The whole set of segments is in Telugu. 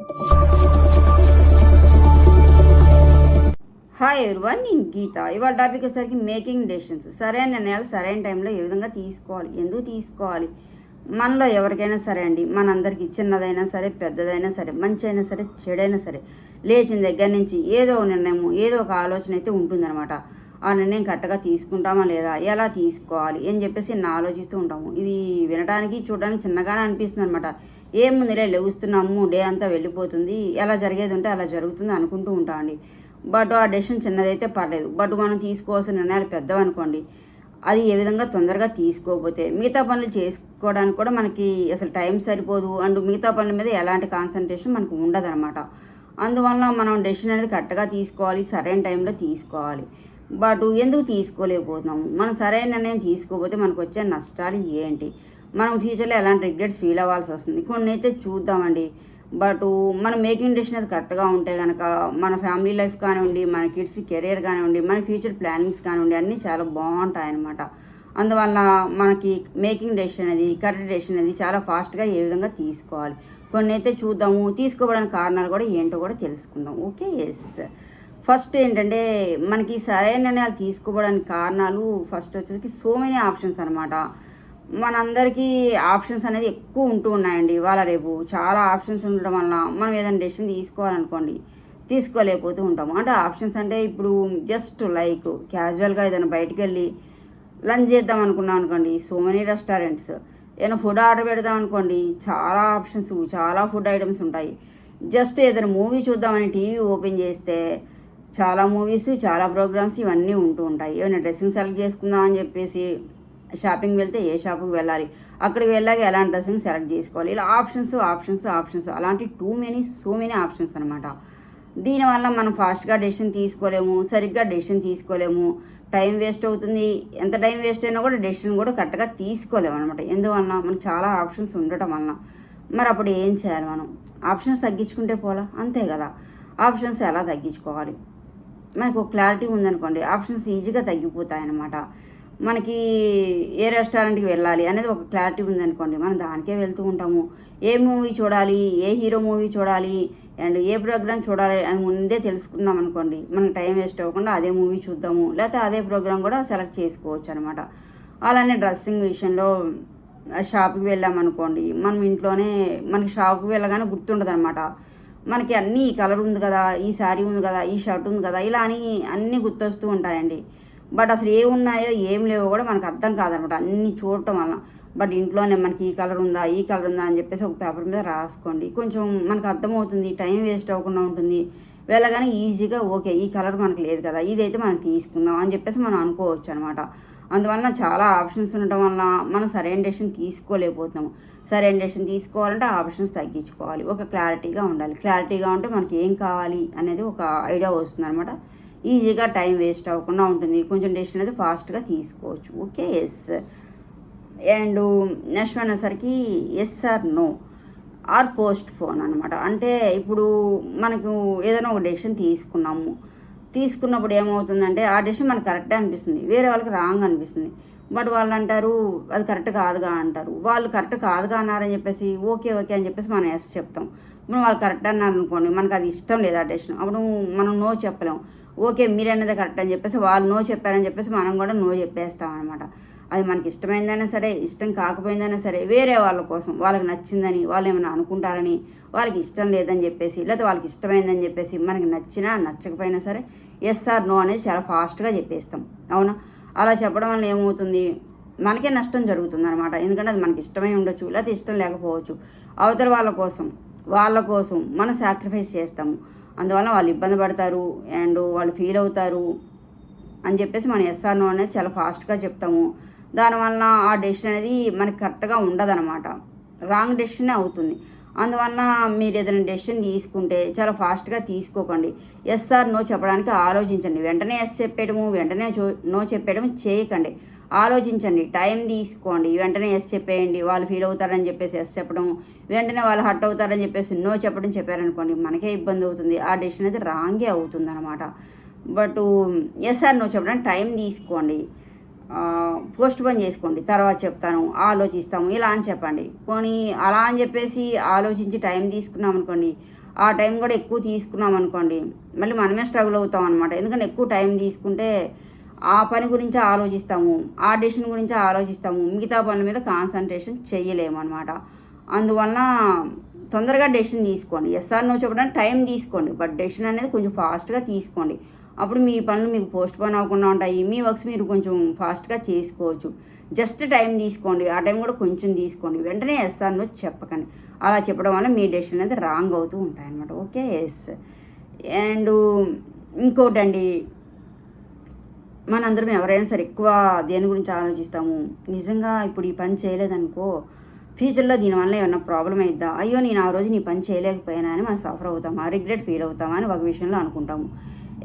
హాయ్ ఎవరివన్ నేను గీత. ఇవాళ టాపిక్ వచ్చేసరికి మేకింగ్ డెసిషన్స్ సరైన నిర్ణయాలు సరైన టైంలో ఏ విధంగా తీసుకోవాలి? ఎందుకు తీసుకోవాలి? మనలో ఎవరికైనా సరే అండి మనందరికీ చిన్నదైనా సరే పెద్దదైనా సరే మంచి అయినా సరే చెడైనా సరే లేచిన దగ్గర నుంచి ఏదో ఒక నిర్ణయం ఏదో ఒక ఆలోచన అయితే ఉంటుందన్నమాట. ఆ నిర్ణయం కరెక్ట్గా తీసుకుంటామా లేదా? ఎలా తీసుకోవాలి? అని చెప్పేసి నేను ఆలోచిస్తూ ఉంటాము. ఇది వినడానికి చూడడానికి చిన్నగానే అనిపిస్తుంది అనమాట ఏముందిలే లేవుస్తున్నాము డే అంతా వెళ్ళిపోతుంది. ఎలా జరిగేది ఉంటే అలా జరుగుతుంది అనుకుంటూ ఉంటామండి బట్ ఆ డెసిషన్ చిన్నదైతే పర్లేదు. బట్ మనం తీసుకోవాల్సిన నిర్ణయాలు పెద్దవనుకోండి. అది ఏ విధంగా తొందరగా తీసుకోకపోతే మిగతా పనులు చేసుకోవడానికి కూడా మనకి అసలు టైం సరిపోదు. అండ్ మిగతా పనుల మీద ఎలాంటి కాన్సన్ట్రేషన్ మనకు ఉండదన్నమాట. అందువల్ల మనం డెసిషన్ అనేది కరెక్ట్గా తీసుకోవాలి. సరైన టైంలో తీసుకోవాలి. బట్ ఎందుకు తీసుకోలేకపోతున్నాము? మనం సరైన నిర్ణయం తీసుకోకపోతే మనకు వచ్చే నష్టాలు ఏంటి? మనం ఫ్యూచర్లో ఎలాంటి రిగ్రెట్స్ ఫీల్ అవ్వాల్సి వస్తుంది. కొన్ని అయితే చూద్దామండి. బట్ మన మేకింగ్ డెసిషన్ అది కరెక్ట్గా ఉంటే కనుక మన ఫ్యామిలీ లైఫ్ కానివ్వండి మన కిడ్స్ కెరీర్ కానివ్వండి మన ఫ్యూచర్ ప్లానింగ్స్ కానివ్వండి అన్నీ చాలా బాగుంటాయి అనమాట అందువల్ల మనకి మేకింగ్ డెసిషన్ అనేది కరెక్ట్ డెసిషన్ అనేది చాలా ఫాస్ట్గా ఏ విధంగా తీసుకోవాలి. కొన్ని అయితే చూద్దాము. తీసుకోవడానికి కారణాలు కూడా ఏంటో కూడా తెలుసుకుందాం. ఓకే? ఎస్ ఫస్ట్ ఏంటంటే మనకి సరైన నిర్ణయాలు తీసుకోవడానికి కారణాలు ఫస్ట్ వచ్చేసరికి సో మెనీ ఆప్షన్స్ అనమాట మనందరికీ ఆప్షన్స్ అనేది ఎక్కువ ఉంటూ ఉన్నాయండి. ఇవాళ రేపు చాలా ఆప్షన్స్ ఉండడం వల్ల మనం ఏదైనా డెసిషన్ తీసుకోవాలనుకోండి తీసుకోలేకపోతూ ఉంటాము. అంటే ఆప్షన్స్ అంటే ఇప్పుడు జస్ట్ లైక్ క్యాజువల్గా ఏదైనా బయటికి వెళ్ళి లంచ్ చేద్దాం అనుకున్నాం అనుకోండి సో మెనీ రెస్టారెంట్స్ ఏదైనా ఫుడ్ ఆర్డర్ పెడదాం అనుకోండి చాలా ఆప్షన్స్ చాలా ఫుడ్ ఐటమ్స్ ఉంటాయి. జస్ట్ ఏదైనా మూవీ చూద్దామని టీవీ ఓపెన్ చేస్తే చాలా మూవీస్ చాలా ప్రోగ్రామ్స్ ఇవన్నీ ఉంటూ ఉంటాయి. ఏమైనా డ్రెస్సింగ్ సెలెక్ట్ చేసుకుందాం అని చెప్పేసి షాపింగ్ వెళ్తే ఏ షాపుకి వెళ్ళాలి? అక్కడికి వెళ్ళాక ఎలాంటి డ్రెస్సింగ్ సెలెక్ట్ చేసుకోవాలి? ఇలా ఆప్షన్స్ ఆప్షన్స్ ఆప్షన్స్. అలాంటి too many so many options అనమాట దీనివల్ల మనం ఫాస్ట్గా డెసిషన్ తీసుకోలేము సరిగ్గా డెసిషన్ తీసుకోలేము. టైం వేస్ట్ అవుతుంది. ఎంత టైం వేస్ట్ అయినా కూడా డెసిషన్ కూడా కరెక్ట్గా తీసుకోలేము అనమాట ఎందువలన? మనకు చాలా ఆప్షన్స్ ఉండటం వలన. మరి అప్పుడు ఏం చేయాలి మనం? ఆప్షన్స్ తగ్గించుకుంటే పోలా? అంతే కదా. ఆప్షన్స్ ఎలా తగ్గించుకోవాలి? మనకు క్లారిటీ ఉందనుకోండి. ఆప్షన్స్ ఈజీగా తగ్గిపోతాయి అన్నమాట మనకి ఏ రెస్టారెంట్కి వెళ్ళాలి అనేది ఒక క్లారిటీ ఉందనుకోండి మనం దానికే వెళ్తూ ఉంటాము. ఏ మూవీ చూడాలి? ఏ హీరో మూవీ చూడాలి? అండ్ ఏ ప్రోగ్రామ్ చూడాలి అని ముందే తెలుసుకుందాం అనుకోండి. మనకి టైం వేస్ట్ అవ్వకుండా అదే మూవీ చూద్దాము. లేకపోతే అదే ప్రోగ్రామ్ కూడా సెలెక్ట్ చేసుకోవచ్చు అనమాట అలానే డ్రెస్సింగ్ విషయంలో షాప్కి వెళ్ళామనుకోండి మనం ఇంట్లోనే మనకి షాప్కి వెళ్ళగానే గుర్తుండదు అనమాట మనకి అన్నీ ఈ కలర్ ఉంది కదా ఈ శారీ ఉంది కదా ఈ షర్ట్ ఉంది కదా ఇలా అని అన్నీ గుర్తొస్తూ ఉంటాయండి. బట్ అసలు ఏ ఉన్నాయో ఏం లేవో కూడా మనకు అర్థం కాదనమాట. అన్నీ చూడటం వల్ల. బట్ ఇంట్లోనే మనకి ఈ కలర్ ఉందా ఈ కలర్ ఉందా అని చెప్పేసి ఒక పేపర్ మీద రాసుకోండి. కొంచెం మనకు అర్థమవుతుంది టైం వేస్ట్ అవ్వకుండా ఉంటుంది. వెళ్ళగానే ఈజీగా ఓకే ఈ కలర్ మనకు లేదు కదా ఇదైతే మనం తీసుకుందాం అని చెప్పేసి మనం అనుకోవచ్చు అనమాట. అందువలన చాలా ఆప్షన్స్ ఉండటం వల్ల మనం సరైన డెసిషన్ తీసుకోలేకపోతున్నాము. సరైన డెసిషన్ తీసుకోవాలంటే ఆప్షన్స్ తగ్గించుకోవాలి. ఒక క్లారిటీగా ఉండాలి. క్లారిటీగా ఉంటే మనకి ఏం కావాలి అనేది ఒక ఐడియా వస్తుంది అనమాట ఈజీగా టైం వేస్ట్ అవ్వకుండా ఉంటుంది. కొంచెం డెసిషన్ అనేది ఫాస్ట్గా తీసుకోవచ్చు. ఓకే? ఎస్ అండ్ నెక్స్ట్ అనేసరికి yes or no or postpone అనమాట అంటే ఇప్పుడు మనకు ఏదైనా ఒక డెసిషన్ తీసుకున్నాము. తీసుకున్నప్పుడు ఏమవుతుందంటే ఆ డెసిషన్ మనకు కరెక్టే అనిపిస్తుంది. వేరే వాళ్ళకి రాంగ్ అనిపిస్తుంది. బట్ వాళ్ళు అంటారు అది కరెక్ట్ కాదుగా అంటారు. వాళ్ళు కరెక్ట్ కాదుగా అన్నారని చెప్పేసి ఓకే ఓకే అని చెప్పేసి మనం ఎస్ చెప్తాం. ఇప్పుడు వాళ్ళు కరెక్ట్ అన్నారు అనుకోండి మనకు అది ఇష్టం లేదు ఆ డెసిషన్ అప్పుడు మనం నో చెప్పలేము ఓకే మీరన్నది కరెక్ట్ అని చెప్పేసి వాళ్ళు నో చెప్పారని చెప్పేసి మనం కూడా నో చెప్పేస్తాం అనమాట అది మనకి ఇష్టమైందైనా సరే ఇష్టం కాకపోయిందైనా సరే వేరే వాళ్ళ కోసం వాళ్ళకి నచ్చిందని వాళ్ళు ఏమైనా అనుకుంటారని వాళ్ళకి ఇష్టం లేదని చెప్పేసి లేకపోతే వాళ్ళకి ఇష్టమైందని చెప్పేసి మనకి నచ్చినా నచ్చకపోయినా సరే ఎస్ ఆర్ నో అనేది చాలా ఫాస్ట్గా చెప్పేస్తాం. అవునా? అలా చెప్పడం వల్ల ఏమవుతుంది? మనకే నష్టం జరుగుతుంది అనమాట ఎందుకంటే అది మనకి ఇష్టమై ఉండొచ్చు లేకపోతే ఇష్టం లేకపోవచ్చు. అవతల వాళ్ళ కోసం వాళ్ళ కోసం మనం సాక్రిఫైస్ చేస్తాము. అందువల్ల వాళ్ళు ఇబ్బంది పడతారు అండ్ వాళ్ళు ఫీల్ అవుతారు అని చెప్పేసి మనం ఎస్ఆర్ నో అనేది చాలా ఫాస్ట్గా చెప్తాము. దానివల్ల ఆ డెసిషన్ అనేది మనకి కరెక్ట్గా ఉండదన్నమాట. రాంగ్ డెసిషనే అవుతుంది. అందువల్ల మీరు ఏదైనా డెసిషన్ తీసుకుంటే చాలా ఫాస్ట్గా తీసుకోకండి. ఎస్ఆర్ నో చెప్పడానికి ఆలోచించండి. వెంటనే ఎస్ చెప్పేయడము వెంటనే నో చెప్పేయడం చేయకండి. ఆలోచించండి. టైం తీసుకోండి. వెంటనే ఎస్ చెప్పేయండి. వాళ్ళు ఫీల్ అవుతారని చెప్పేసి ఎస్ చెప్పడం వెంటనే వాళ్ళు హర్ట్ అవుతారని చెప్పేసి నో చెప్పడం చెప్పారనుకోండి మనకే ఇబ్బంది అవుతుంది. ఆ డెసిషన్ అయితే రాంగే అవుతుంది అనమాట బట్ ఎస్ఆర్ um, నో చెప్పడానికి టైం తీసుకోండి. పోస్ట్ పోన్ చేసుకోండి. తర్వాత చెప్తాను ఆలోచిస్తాము ఇలా అని చెప్పండి. పోనీ అలా అని చెప్పేసి ఆలోచించి టైం తీసుకున్నాం అనుకోండి ఆ టైం కూడా ఎక్కువ తీసుకున్నాం అనుకోండి మళ్ళీ మనమే స్ట్రగుల్ అవుతాం అనమాట ఎందుకంటే ఎక్కువ టైం తీసుకుంటే ఆ పని గురించి ఆలోచిస్తాము ఆ డెసిషన్ గురించి ఆలోచిస్తాము. మిగతా పనుల మీద కాన్సన్ట్రేషన్ చేయలేము అనమాట అందువలన తొందరగా డెసిషన్ తీసుకోండి. ఎస్ఆర్ నో చెప్పడానికి టైం తీసుకోండి. బట్ డెసిషన్ అనేది కొంచెం ఫాస్ట్గా తీసుకోండి. అప్పుడు మీ పనులు మీకు పోస్ట్ పోన్ అవ్వకుండా ఉంటాయి. మీ వర్క్స్ మీరు కొంచెం ఫాస్ట్గా చేసుకోవచ్చు. జస్ట్ టైం తీసుకోండి. ఆ టైం కూడా కొంచెం తీసుకోండి. వెంటనే ఎస్ఆర్ నో చెప్పకండి. అలా చెప్పడం వల్ల మీ డెసిషన్ అనేది రాంగ్ అవుతూ ఉంటాయి అనమాట ఓకే ఎస్ అండ్ ఇంకోటండి. మనందరం ఎవరైనా సరే ఎక్కువ దేని గురించి ఆలోచిస్తాము? నిజంగా ఇప్పుడు ఈ పని చేయలేదనుకో ఫ్యూచర్లో దీనివల్ల ఏమన్నా ప్రాబ్లం అయిద్దా? అయ్యో నేను ఆ రోజు నీ పని చేయలేకపోయినా అని మనం సఫర్ అవుతామా రిగ్రెట్ ఫీల్ అవుతామా అని ఒక విషయంలో అనుకుంటాము.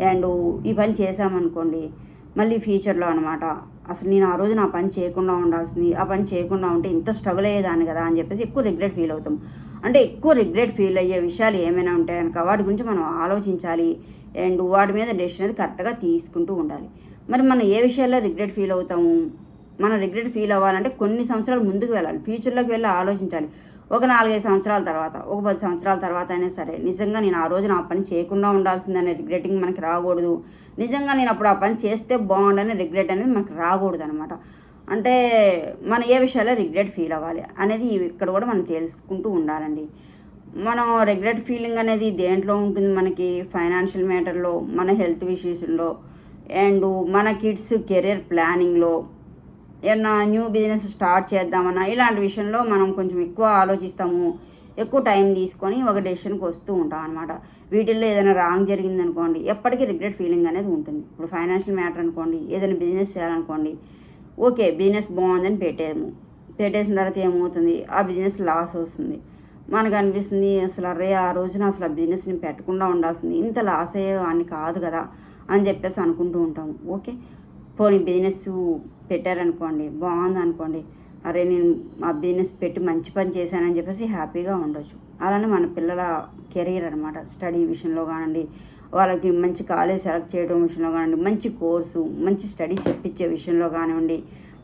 అండ్ ఈ పని చేసామనుకోండి మళ్ళీ ఫ్యూచర్లో అనమాట అసలు నేను ఆ రోజు నా పని చేయకుండా ఉండాల్సింది ఆ పని చేయకుండా ఉంటే ఇంత స్ట్రగుల్ అయ్యేదాన్ని కదా అని చెప్పేసి ఎక్కువ రిగ్రెట్ ఫీల్ అవుతాం. అంటే ఎక్కువ రిగ్రెట్ ఫీల్ అయ్యే విషయాలు ఏమైనా ఉంటాయి కనుక వాటి గురించి మనం ఆలోచించాలి. అండ్ వాటి మీద డెసిషన్ అనేది కరెక్ట్గా తీసుకుంటూ ఉండాలి. మరి మనం ఏ విషయాల్లో రిగ్రెట్ ఫీల్ అవుతాము? మనం రిగ్రెట్ ఫీల్ అవ్వాలంటే కొన్ని సంవత్సరాలు ముందుకు వెళ్ళాలి. ఫ్యూచర్లోకి వెళ్ళి ఆలోచించాలి. ఒక నాలుగైదు సంవత్సరాల తర్వాత ఒక పది సంవత్సరాల తర్వాత అయినా సరే నిజంగా నేను ఆ రోజు నా పని చేయకుండా ఉండాల్సిందనే రిగ్రెటింగ్ మనకి రాకూడదు. నిజంగా నేను అప్పుడు ఆ పని చేస్తే బాగుండని రిగ్రెట్ అనేది మనకి రాకూడదు అనమాట అంటే మనం ఏ విషయాల్లో రిగ్రెట్ ఫీల్ అవ్వాలి అనేది ఇక్కడ కూడా మనం తెలుసుకుంటూ ఉండాలండి. మనం రిగ్రెట్ ఫీలింగ్ అనేది దేంట్లో ఉంటుంది? మనకి ఫైనాన్షియల్ మ్యాటర్లో మన హెల్త్ విషయంలో అండ్ మన కిడ్స్ కెరీర్ ప్లానింగ్లో ఏమన్నా న్యూ బిజినెస్ స్టార్ట్ చేద్దామన్నా ఇలాంటి విషయంలో మనం కొంచెం ఎక్కువ ఆలోచిస్తాము. ఎక్కువ టైం తీసుకొని ఒక డెసిషన్కి వస్తూ ఉంటాం అనమాట వీటిల్లో ఏదైనా రాంగ్ జరిగింది అనుకోండి ఎప్పటికీ రిగ్రెట్ ఫీలింగ్ అనేది ఉంటుంది. ఇప్పుడు ఫైనాన్షియల్ మ్యాటర్ అనుకోండి ఏదైనా బిజినెస్ చేయాలనుకోండి ఓకే బిజినెస్ బాగుందని పెట్టేము పెట్టేసిన తర్వాత ఏమవుతుంది? ఆ బిజినెస్ లాస్ వస్తుంది. మనకు అనిపిస్తుంది అసలు అరే ఆ రోజున అసలు ఆ బిజినెస్ని పెట్టకుండా ఉండాల్సింది. ఇంత లాస్ అయ్యేవాడిని కాదు కదా. అని చెప్పేసి అనుకుంటూ ఉంటాము. ఓకే? పోనీ బిజినెస్ పెట్టారనుకోండి బాగుంది అనుకోండి అరే నేను మా బిజినెస్ పెట్టి మంచి పని చేశానని చెప్పేసి హ్యాపీగా ఉండొచ్చు. అలానే మన పిల్లల కెరీర్ అనమాట స్టడీ విషయంలో కానివ్వండి వాళ్ళకి మంచి కాలేజ్ సెలెక్ట్ చేయడం విషయంలో కానివ్వండి మంచి కోర్సు మంచి స్టడీ చెప్పించే విషయంలో కానివ్వండి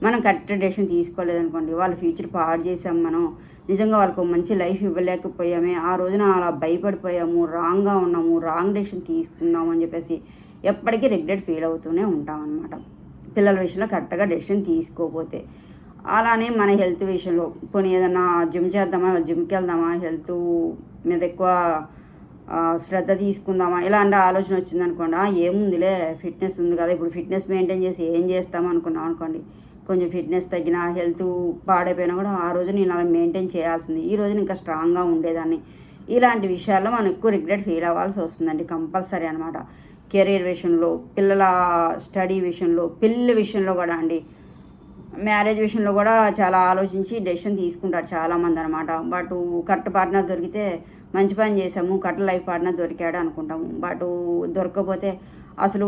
మనం కరెక్ట్ డెసిషన్ తీసుకోలేదనుకోండి వాళ్ళ ఫ్యూచర్ పాడు చేసాం మనం నిజంగా వాళ్ళకు మంచి లైఫ్ ఇవ్వలేకపోయామే ఆ రోజున అలా భయపడిపోయాము రాంగ్గా ఉన్నాము రాంగ్ డెసిషన్ తీసుకుందాము అని చెప్పేసి ఎప్పటికీ రిగ్రెట్ ఫీల్ అవుతూనే ఉంటాం అనమాట పిల్లల విషయంలో కరెక్ట్గా డెసిషన్ తీసుకోకపోతే. అలానే మన హెల్త్ విషయంలో పోనీ ఏదన్నా జిమ్ చేద్దామా జిమ్కి వెళ్దామా హెల్త్ మీద ఎక్కువ శ్రద్ధ తీసుకుందామా ఇలాంటి ఆలోచన వచ్చింది అనుకోండి ఏముందిలే ఫిట్నెస్ ఉంది కదా ఇప్పుడు ఫిట్నెస్ మెయింటైన్ చేసి ఏం చేస్తాం అనుకున్నాం అనుకోండి కొంచెం ఫిట్నెస్ తగ్గిన హెల్త్ పాడైపోయినా కూడా ఆ రోజు నేను అలా మెయింటైన్ చేయాల్సింది ఈ రోజు ఇంకా స్ట్రాంగ్గా ఉండేదాన్ని. ఇలాంటి విషయాల్లో మనం ఎక్కువ రిగ్రెట్ ఫీల్ అవ్వాల్సి వస్తుందండి కంపల్సరీ అనమాట కెరీర్ విషయంలో పిల్లల స్టడీ విషయంలో పిల్లల విషయంలో కూడా అండి. మ్యారేజ్ విషయంలో కూడా చాలా ఆలోచించి డెసిషన్ తీసుకుంటారు చాలామంది అనమాట బట్ కరెక్ట్ పార్ట్నర్ దొరికితే మంచి పని చేసాము కరెక్ట్ లైఫ్ పార్ట్నర్ దొరికాడు అనుకుంటాము. బట్ దొరకకపోతే అసలు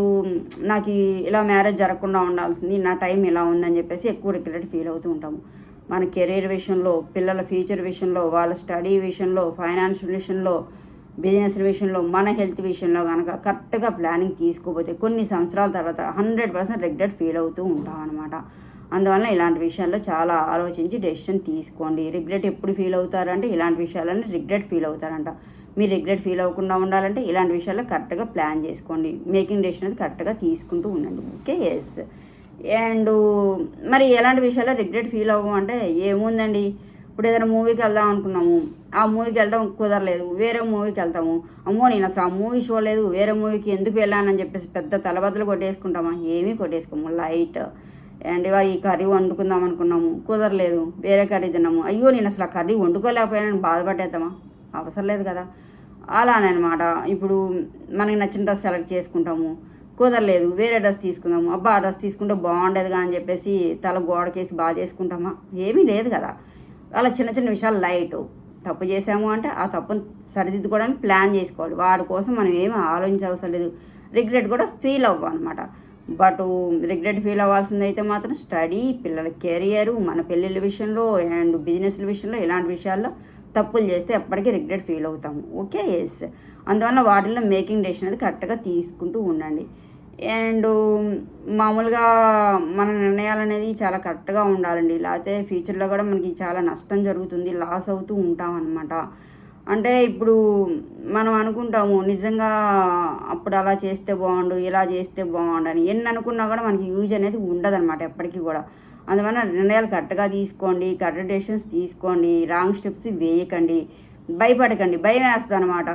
నాకు ఇలా మ్యారేజ్ జరగకుండా ఉండాల్సింది నా టైం ఇలా ఉందని చెప్పేసి ఎక్కువ రిగ్రెట్ ఫీల్ అవుతూ ఉంటాము. మన కెరీర్ విషయంలో పిల్లల ఫ్యూచర్ విషయంలో వాళ్ళ స్టడీ విషయంలో ఫైనాన్షియల్ విషయంలో బిజినెస్ విషయంలో మన హెల్త్ విషయంలో కనుక కరెక్ట్గా ప్లానింగ్ తీసుకోకపోతే కొన్ని సంవత్సరాల తర్వాత హండ్రెడ్ పర్సెంట్ రిగ్రెట్ ఫీల్ అవుతూ ఉంటాం అనమాట అందువల్ల ఇలాంటి విషయాల్లో చాలా ఆలోచించి డెసిషన్ తీసుకోండి. రిగ్రెట్ ఎప్పుడు ఫీల్ అవుతారంటే ఇలాంటి విషయాలని రిగ్రెట్ ఫీల్ అవుతారంట. మీరు రిగ్రెట్ ఫీల్ అవ్వకుండా ఉండాలంటే ఇలాంటి విషయాల్లో కరెక్ట్గా ప్లాన్ చేసుకోండి. మేకింగ్ డెసిషన్ అది కరెక్ట్గా తీసుకుంటూ ఉండండి. ఓకే? ఎస్. అండ్ మరి ఎలాంటి విషయాల్లో రిగ్రెట్ ఫీల్ అవ్వము అంటే ఏముందండి? ఇప్పుడు ఏదైనా మూవీకి వెళ్దాం అనుకున్నాము. ఆ మూవీకి వెళ్ళడం కుదరలేదు. వేరే మూవీకి వెళ్తాము. అమ్మో నేను అసలు ఆ మూవీ చూడలేదు. వేరే మూవీకి ఎందుకు వెళ్ళానని చెప్పేసి పెద్ద తలబద్దలు కొట్టేసుకుంటామా? ఏమీ కొట్టేసుకోము. లైట్. అండ్ ఈ కర్రీ వండుకుందాం అనుకున్నాము. కుదరలేదు. వేరే కర్రీ తిన్నాము. అయ్యో నేను అసలు ఆ కర్రీ వండుకోలేకపోయానని బాధపడేద్దామా? అవసరం లేదు కదా. అలానే అనమాట. ఇప్పుడు మనకి నచ్చిన డ్రెస్ సెలెక్ట్ చేసుకుంటాము. కుదరలేదు. వేరే డ్రెస్ తీసుకుందాము. అబ్బా ఆ డ్రెస్ తీసుకుంటే బాగుండేదిగా అని చెప్పేసి తల గోడకేసి బాగా చేసుకుంటామా? ఏమీ లేదు కదా. అలా చిన్న చిన్న విషయాలు లైట్ తప్పు చేసాము అంటే ఆ తప్పును సరిదిద్దుకోవడానికి ప్లాన్ చేసుకోవాలి. వాడి కోసం మనం ఏమీ ఆలోచించవసరం లేదు. రిగ్రెట్ కూడా ఫీల్ అవ్వం అనమాట బట్ రిగ్రెట్ ఫీల్ అవ్వాల్సింది అయితే మాత్రం స్టడీ పిల్లల కెరియర్ మన పెళ్ళిళ్ళ విషయంలో అండ్ బిజినెస్ల విషయంలో ఇలాంటి విషయాల్లో తప్పులు చేస్తే ఎప్పటికీ రిగ్రెట్ ఫీల్ అవుతాము. ఓకే? ఎస్ అందువల్ల వాటిల్లో మేకింగ్ డెసిషన్ అనేది కరెక్ట్గా తీసుకుంటూ ఉండండి. అండ్ మామూలుగా మన నిర్ణయాలు అనేది చాలా కరెక్ట్గా ఉండాలండి. లేకపోతే ఫ్యూచర్లో కూడా మనకి చాలా నష్టం జరుగుతుంది లాస్ అవుతూ ఉంటాం అనమాట అంటే ఇప్పుడు మనం అనుకుంటాము నిజంగా అప్పుడు అలా చేస్తే బాగుండు ఇలా చేస్తే బాగుండు అని. ఎన్ని అనుకున్నా కూడా మనకి యూజ్ అనేది ఉండదన్నమాట ఎప్పటికీ కూడా. అందువల్ల నిర్ణయాలు కరెక్ట్గా తీసుకోండి కరెక్ట్ డెసిషన్స్ తీసుకోండి రాంగ్ స్టెప్స్ వేయకండి. భయపడకండి భయం వేస్తుంది అనమాట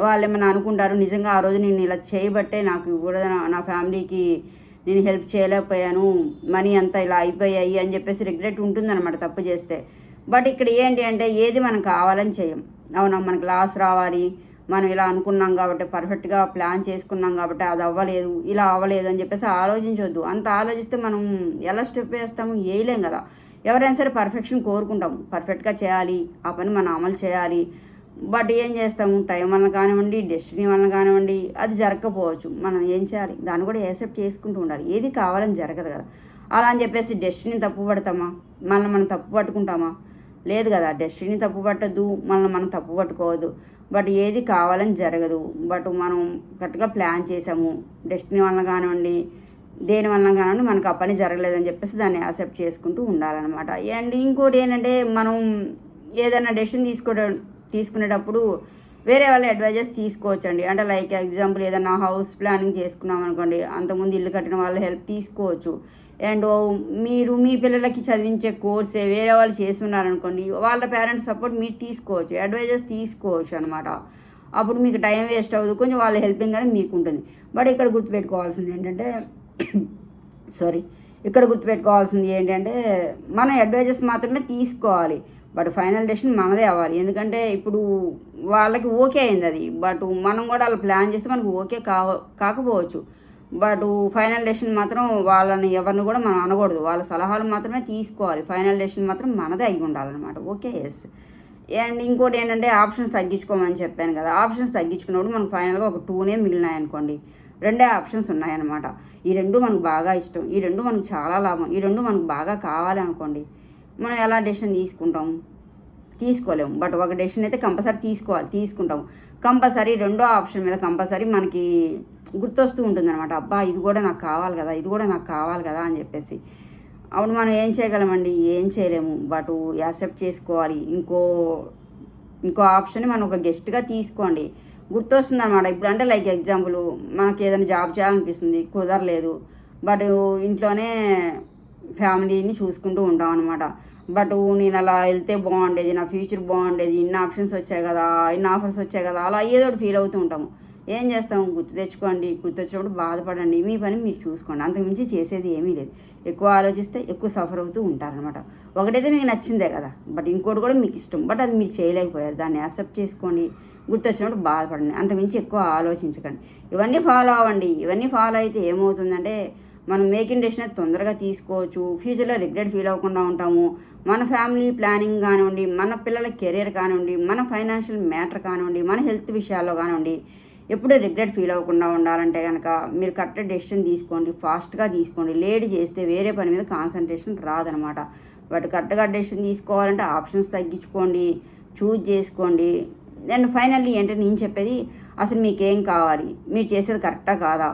వాళ్ళు ఏమైనా అనుకుంటారు నిజంగా ఆ రోజు నేను ఇలా చేయబట్టే నాకు కూడా నా- ఫ్యామిలీకి నేను హెల్ప్ చేయలేకపోయాను మనీ అంతా ఇలా అయిపోయాయి అని చెప్పేసి రిగ్రెట్ ఉంటుందన్నమాట తప్పు చేస్తే. బట్ ఇక్కడ ఏంటి అంటే ఏది మనకు కావాలని చేయం. అవునా మనకు లాస్ రావాలి మనం ఇలా అనుకున్నాం కాబట్టి పర్ఫెక్ట్గా ప్లాన్ చేసుకున్నాం కాబట్టి అది అవ్వలేదు ఇలా అవ్వలేదు అని చెప్పేసి ఆలోచించవద్దు అంత ఆలోచిస్తే మనం ఎలా స్టెప్ వేస్తాము వేయలేం కదా. ఎవరైనా సరే పర్ఫెక్షన్ కోరుకుంటాం. పర్ఫెక్ట్గా చేయాలి. ఆ పని మనం అమలు చేయాలి. బట్ ఏం చేస్తాము? టైం వల్ల కానివ్వండి డెస్టినీ వల్ల కానివ్వండి అది జరగకపోవచ్చు. మనం ఏం చేయాలి? దాన్ని కూడా యాక్సెప్ట్ చేసుకుంటూ ఉండాలి. ఏది కావాలని జరగదు కదా. అలా అని చెప్పేసి డెస్టినీ తప్పు పడతామా? మనల్ని మనం తప్పు పట్టుకుంటామా? లేదు కదా. డెస్టినీ తప్పు పట్టద్దు. మనల్ని మనం తప్పు పట్టుకోవద్దు. బట్ ఏది కావాలని జరగదు. బట్ మనం కరెక్ట్గా ప్లాన్ చేసాము. డెస్టినీ వల్ల కానివ్వండి దేని వల్ల కానివ్వండి మనకు ఆ పని జరగలేదని చెప్పేసి దాన్ని యాక్సెప్ట్ చేసుకుంటూ ఉండాలన్నమాట. అండ్ ఇంకోటి ఏంటంటే మనం ఏదైనా డెసిషన్ తీసుకోవడం తీసుకునేటప్పుడు వేరే వాళ్ళ అడ్వైజెస్ తీసుకోవచ్చండి. అంటే లైక్ ఎగ్జాంపుల్ ఏదైనా హౌస్ ప్లానింగ్ చేసుకున్నాం అనుకోండి అంతకుముందు ఇల్లు కట్టిన వాళ్ళ హెల్ప్ తీసుకోవచ్చు. అండ్ మీరు మీ పిల్లలకి చదివించే కోర్సే వేరే వాళ్ళు చేస్తున్నారనుకోండి వాళ్ళ పేరెంట్స్ సపోర్ట్ మీరు తీసుకోవచ్చు అడ్వైజెస్ తీసుకోవచ్చు అనమాట అప్పుడు మీకు టైం వేస్ట్ అవ్వదు కొంచెం వాళ్ళ హెల్పింగ్ అనేది మీకు ఉంటుంది బట్ ఇక్కడ గుర్తుపెట్టుకోవాల్సింది ఏంటంటే సారీ ఇక్కడ గుర్తుపెట్టుకోవాల్సింది ఏంటంటే మన అడ్వైజెస్ మాత్రమే తీసుకోవాలి. బట్ ఫైనల్ డెసిషన్ మనదే అవ్వాలి. ఎందుకంటే ఇప్పుడు వాళ్ళకి ఓకే అయింది అది. బట్ మనం కూడా అలా ప్లాన్ చేస్తే మనకు ఓకే కావ కాకపోవచ్చు. బట్ ఫైనల్ డెసిషన్ మాత్రం వాళ్ళని ఎవరిని కూడా మనం అనకూడదు. వాళ్ళ సలహాలు మాత్రమే తీసుకోవాలి. ఫైనల్ డెసిషన్ మాత్రం మనదే అయి ఉండాలన్నమాట. ఓకే ఎస్ అండ్ ఇంకోటి ఏంటంటే ఆప్షన్స్ తగ్గించుకోమని చెప్పాను కదా. ఆప్షన్స్ తగ్గించుకున్నప్పుడు మనకు ఫైనల్గా ఒక టూనే మిగిలినాయి అనుకోండి రెండే ఆప్షన్స్ ఉన్నాయన్నమాట. ఈ రెండు మనకు బాగా ఇష్టం. ఈ రెండు మనకు చాలా లాభం. ఈ రెండు మనకు బాగా కావాలి అనుకోండి మనం ఎలా డెసిషన్ తీసుకుంటాం? తీసుకోలేము. బట్ ఒక డెసిషన్ అయితే కంపల్సరీ తీసుకోవాలి తీసుకుంటాం కంపల్సరీ రెండో ఆప్షన్ మీద కంపల్సరీ మనకి గుర్తొస్తూ ఉంటుందన్నమాట. అబ్బా ఇది కూడా నాకు కావాలి కదా ఇది కూడా నాకు కావాలి కదా అని చెప్పేసి. అప్పుడు మనం ఏం చేయగలమండి? ఏం చేయలేము. బట్ యాక్సెప్ట్ చేసుకోవాలి. ఇంకో ఇంకో ఆప్షన్ మనం ఒక గెస్ట్గా తీసుకోండి. గుర్తొస్తుంది అనమాట ఇప్పుడు అంటే లైక్ ఎగ్జాంపుల్ మనకి ఏదైనా జాబ్ చేయాలనిపిస్తుంది కుదరలేదు. బట్ ఇంట్లోనే ఫ్యామిలీని చూసుకుంటూ ఉంటాం అనమాట బట్ నేను అలా వెళ్తే బాగుండేది నా ఫ్యూచర్ బాగుండేది ఇన్ని ఆప్షన్స్ వచ్చాయి కదా ఇన్ని ఆఫర్స్ వచ్చాయి కదా అలా ఏదో ఒకటి ఫీల్ అవుతూ ఉంటాము. ఏం చేస్తాము గుర్తు తెచ్చుకోండి. గుర్తు వచ్చినప్పుడు బాధపడండి. మీ పని మీరు చూసుకోండి. అంతకుమించి చేసేది ఏమీ లేదు. ఎక్కువ ఆలోచిస్తే ఎక్కువ సఫర్ అవుతూ ఉంటారనమాట ఒకటైతే మీకు నచ్చిందే కదా. బట్ ఇంకోటి కూడా మీకు ఇష్టం. బట్ అది మీరు చేయలేకపోయారు. దాన్ని యాక్సెప్ట్ చేసుకోండి. గుర్తొచ్చినప్పుడు బాధపడండి. అంతకుమించి ఎక్కువ ఆలోచించకండి. ఇవన్నీ ఫాలో అవ్వండి. ఇవన్నీ ఫాలో అయితే ఏమవుతుందంటే మనం మేకింగ్ డెసిషన్ తొందరగా తీసుకోవచ్చు. ఫ్యూచర్లో రిగ్రెట్ ఫీల్ అవ్వకుండా ఉంటాము. మన ఫ్యామిలీ ప్లానింగ్ కానివ్వండి మన పిల్లల కెరీర్ కానివ్వండి మన ఫైనాన్షియల్ మ్యాటర్ కానివ్వండి మన హెల్త్ విషయాల్లో కానివ్వండి ఎప్పుడూ రిగ్రెట్ ఫీల్ అవ్వకుండా ఉండాలంటే కనుక మీరు కరెక్ట్ డెసిషన్ తీసుకోండి ఫాస్ట్గా తీసుకోండి. లేట్ చేస్తే వేరే పని మీద కాన్సన్ట్రేషన్ రాదనమాట. బట్ కరెక్ట్గా డెసిషన్ తీసుకోవాలంటే ఆప్షన్స్ తగ్గించుకోండి చూజ్ చేసుకోండి. అండ్ ఫైనల్లీ ఏంటంటే నేను చెప్పేది అసలు మీకు ఏం కావాలి? మీరు చేసేది కరెక్టా కాదా?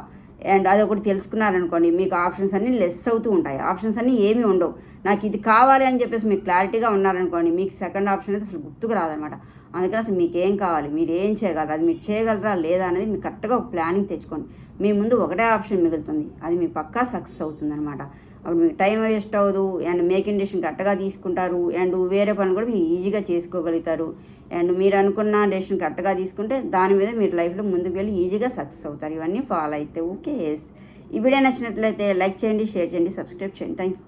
అండ్ అది ఒకటి తెలుసుకున్నారనుకోండి మీకు ఆప్షన్స్ అన్నీ లెస్ అవుతూ ఉంటాయి. ఆప్షన్స్ అన్నీ ఏమీ ఉండవు. నాకు ఇది కావాలి అని చెప్పేసి మీకు క్లారిటీగా ఉన్నారనుకోండి మీకు సెకండ్ ఆప్షన్ అయితే అసలు గుర్తుకు రాదనమాట. అందుకని అసలు మీకు ఏం కావాలి? మీరు ఏం చేయగలరు? అది మీరు చేయగలరా లేదా అనేది మీరు కరెక్ట్గా ఒక ప్లానింగ్ తెచ్చుకోండి. మీ ముందు ఒకటే ఆప్షన్ మిగులుతుంది. అది మీ పక్కా సక్సెస్ అవుతుంది అనమాట అప్పుడు మీకు టైం వేస్ట్ అవ్వదు. అండ్ మేకింగ్ డెసిషన్ కరెక్ట్గా తీసుకుంటారు. అండ్ వేరే పనులు కూడా మీరు ఈజీగా చేసుకోగలుగుతారు. అండ్ మీరు అనుకున్న డెసిషన్ కరెక్ట్గా తీసుకుంటే దాని మీద మీరు లైఫ్లో ముందుకు వెళ్ళి ఈజీగా సక్సెస్ అవుతారు. ఇవన్నీ ఫాలో అయితే ఓకే. ఎస్ ఈ వీడియో నచ్చినట్లయితే లైక్ చేయండి షేర్ చేయండి సబ్స్క్రైబ్ చేయండి. Thank you